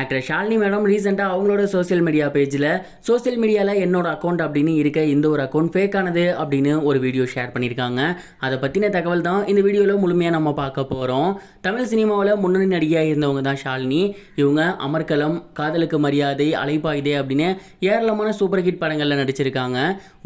Actor Shalini madam ரீசெண்டாக அவங்களோட social media பேஜில் சோஷியல் மீடியாவில் என்னோட அக்கௌண்ட் அப்படின்னு இருக்க இந்த ஒரு அக்கௌண்ட் ஃபேக்கானது அப்படின்னு ஒரு வீடியோ ஷேர் பண்ணியிருக்காங்க. அதை பற்றின தகவல் தான் இந்த வீடியோவில் முழுமையாக நம்ம பார்க்க போகிறோம் தமிழ் சினிமாவில் முன்னணி நடிகையாக இருந்தவங்க தான் ஷாலினி. இவங்க அமர்கலம் காதலுக்கு மரியாதை அலைப்பாயுதே அப்படின்னு ஏராளமான சூப்பர் ஹிட் படங்களில் நடிச்சிருக்காங்க.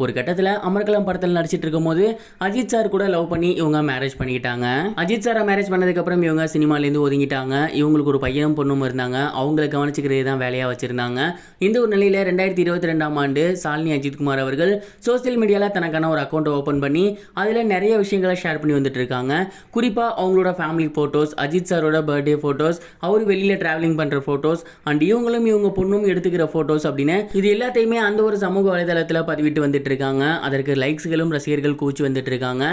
ஒரு கட்டத்தில் அமர்கலம் படத்தில் நடிச்சிட்டு இருக்கும்போது அஜித் சார் கூட லவ் பண்ணி இவங்க மேரேஜ் பண்ணிக்கிட்டாங்க. அஜித் சாரை மேரேஜ் பண்ணதுக்கப்புறம் இவங்க சினிமாலேருந்து ஒதுங்கிட்டாங்க. இவங்களுக்கு ஒரு பையனும் பொண்ணும் இருந்தாங்க. அவங்க அதை கவனிச்சுக்கிறதே தான் வேலையாக வச்சுருந்தாங்க. இந்த ஒரு நிலையில் ரெண்டாயிரத்தி இருபத்தி ரெண்டாம் ஆண்டு சாலினி அஜித்குமார் அவர்கள் சோசியல் மீடியாவில் தனக்கான ஒரு அக்கௌண்ட்டை ஓப்பன் பண்ணி அதில் நிறைய விஷயங்களை ஷேர் பண்ணி வந்துட்டு இருக்காங்க. குறிப்பாக அவங்களோட ஃபேமிலி ஃபோட்டோஸ் அஜித் சாரோட பர்த்டே ஃபோட்டோஸ் அவர் வெளியில் ட்ராவலிங் பண்ணுற ஃபோட்டோஸ் அண்ட் இவங்களும் இவங்க பொண்ணும் எடுத்துக்கிற ஃபோட்டோஸ் அப்படின்னு இது எல்லாத்தையுமே அந்த ஒரு சமூக வலைதளத்தில் பதிவிட்டு வந்துட்டு இருக்காங்க. அதற்கு லைக்ஸ்களும் ரசிகர்கள் கூச்சி வந்துட்டு இருக்காங்க.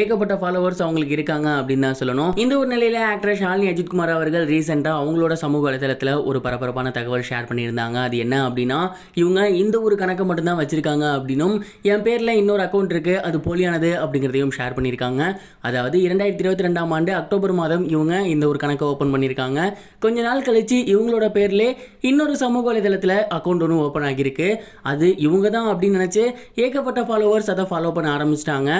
ஏகப்பட்ட ஃபாலோவர்ஸ் அவங்களுக்கு இருக்காங்க அப்படின்னு தான் சொல்லணும். இந்த ஒரு நிலையில் ஆக்டர் ஷாலினி அஜித்குமார் அவர்கள் ரீசெண்டாக அவங்களோட சமூக வலைதளத்தில் ஒரு பரபரப்பான தகவல் ஷேர் பண்ணியிருந்தாங்க. அது என்ன அப்படின்னா இவங்க இந்த ஒரு கணக்கை மட்டும்தான் வச்சிருக்காங்க அப்படின்னும் என் பேரில் இன்னொரு அக்கௌண்ட் இருக்கு அது போலியானது அப்படிங்கிறதையும் ஷேர் பண்ணியிருக்காங்க. அதாவது இரண்டாயிரத்தி இருபத்தி ரெண்டாம் ஆண்டு அக்டோபர் மாதம் இவங்க இந்த ஒரு கணக்கை ஓப்பன் பண்ணியிருக்காங்க. கொஞ்ச நாள் கழிச்சு இவங்களோட பேரில் இன்னொரு சமூக வலைதளத்தில் அக்கௌண்ட் ஒன்று ஓப்பன் ஆகியிருக்கு. அது இவங்க தான் அப்படின்னு நினச்சி ஏகப்பட்ட ஃபாலோவர்ஸ் அதை ஃபாலோ பண்ண ஆரம்பிச்சிட்டாங்க.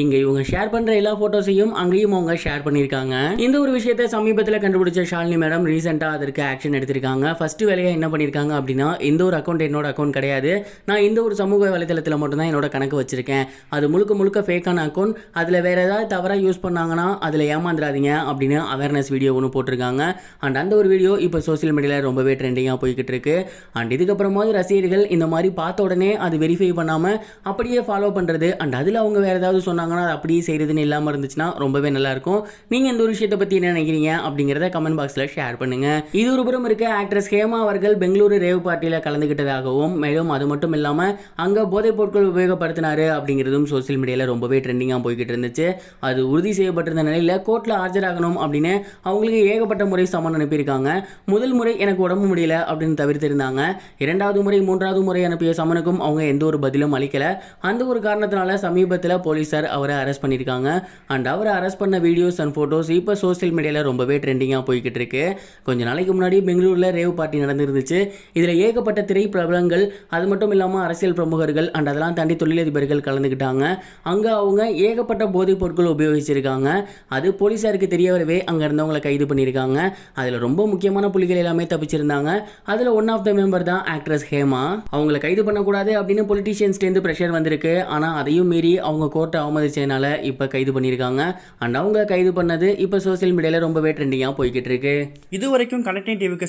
இங்கே இவங்க ஷேர் பண்ணுற எல்லா ஃபோட்டோஸையும் அங்கேயும் அவங்க ஷேர் பண்ணியிருக்காங்க. இந்த ஒரு விஷயத்தை சமீபத்தில் கண்டுபிடிச்ச ஷாலினி மேடம் ரீசெண்டாக அதற்கு ஆக்ஷன் எடுத்திருக்காங்க. ஃபர்ஸ்ட் வேலையாக என்ன பண்ணியிருக்காங்க அப்படின்னா இந்த ஒரு அக்கௌண்ட் என்னோட அக்கௌண்ட் கிடையாது. நான் இந்த ஒரு சமூக வலைதளத்தில் மட்டும்தான் என்னோட கணக்கு வச்சுருக்கேன். அது முழுக்க முழுக்க ஃபேக்கான அக்கௌண்ட் அதில் வேறு ஏதாவது தவறாக யூஸ் பண்ணாங்கன்னா அதில் ஏமாந்துடாதீங்க அப்படின்னு அவேர்னஸ் வீடியோ ஒன்று போட்டிருக்காங்க. அண்ட் அந்த ஒரு வீடியோ இப்போ சோஷியல் மீடியாவில் ரொம்பவே ட்ரெண்டிங்காக போய்கிட்டு இருக்கு. அண்ட் இதுக்கப்புறமாவது ரசிகர்கள் இந்த மாதிரி பார்த்த உடனே அது வெரிஃபை பண்ணாமல் அப்படியே ஃபாலோ பண்ணுறது அண்ட் அதில் அவங்க வேறு ஏதாவது சொன்னாங்கன்னா அது அப்படியே செய்கிறதுன்னு இல்லாமல் இருந்துச்சுன்னா ரொம்பவே நல்லாயிருக்கும் நீங்கள் இந்த ஒரு விஷயத்தை பற்றி என்ன நினைக்கிறீங்க அப்படிங்கிறத கமெண்ட் பாக்ஸில் ஷேர் பண்ணுங்கள் இது ஒரு புறம் இருக்க ஆக்ட்ரஸ் ஹேமா அவர்கள் பெங்களூரு ரேவ் பார்ட்டியில் கலந்துக்கிட்டதாகவும் மேலும் அது மட்டும் இல்லாமல் அங்கே போதைப் பொருட்கள் உபயோகப்படுத்தினாரு அப்படிங்கிறதும் சோஷியல் மீடியாவில் ரொம்பவே ட்ரெண்டிங்காக போய்கிட்டு இருந்துச்சு. அது உறுதி செய்யப்பட்டிருந்த நிலையில் கோர்ட்டில் ஆஜராகணும் அப்படின்னு அவங்களுக்கு ஏகப்பட்ட முறை சமன் அனுப்பியிருக்காங்க. முதல் முறை எனக்கு உடம்பு முடியல அப்படின்னு தவிர்த்திருந்தாங்க. இரண்டாவது முறை மூன்றாவது முறை அனுப்பிய சமனுக்கும் அவங்க எந்த ஒரு பதிலும் அளிக்கல. அந்த ஒரு காரணத்தினால சமீபத்தில் போலீசார் அவரை அரெஸ்ட் பண்ணியிருக்காங்க. அண்ட் அவரை அரெஸ்ட் பண்ண வீடியோஸ் அண்ட் ஃபோட்டோஸ் இப்போ சோஷியல் மீடியாவில் ரொம்பவே ட்ரெண்டிங்காக போய்கிட்டு இருக்கு. கொஞ்ச நாளைக்கு முன்னாடி பெங்களூரில் ரேவ் பார்ட்டி நடந்திருந்துச்சு. இதில் ஏகப்பட்ட திரை பிரபலங்கள் அது மட்டும் இல்லாமல் அரசியல் பிரமுகர்கள் அண்ட் அதெல்லாம் தாண்டி தொழிலதிபர்கள் கலந்துக்கிட்டாங்க. அங்கே அவங்க ஏகப்பட்ட போதைப் பொருட்கள் உபயோகிச்சிருக்காங்க. அது போலீஸாருக்கு தெரிய வரவே அங்கே இருந்தவங்களை கைது பண்ணியிருக்காங்க. அதில் ரொம்ப முக்கியமான புலிகள் எல்லாமே தப்பிச்சிருந்தாங்க. அதில் ஒன் ஆஃப் த மெம்பர் தான் ஆக்ட்ரஸ் ஹேமா. அவங்கள கைது பண்ணக்கூடாது அப்படின்னு பொலிட்டீஷியன்ஸ்லேருந்து ப்ரெஷர் வந்திருக்கு. ஆனால் அதையும் மீறி அவங்க கோர்ட்டை அவமதிச்சதுனால இப்போ கைது பண்ணியிருக்காங்க. அண்ட் அவங்க கைது பண்ணது இப்போ சோசியல் மீடியாவில் ரொம்பவே ட்ரெண்டிங்காக போய்கிட்டு இருக்கு. இது வரைக்கும் கனெக்டிங் டிவிக்கு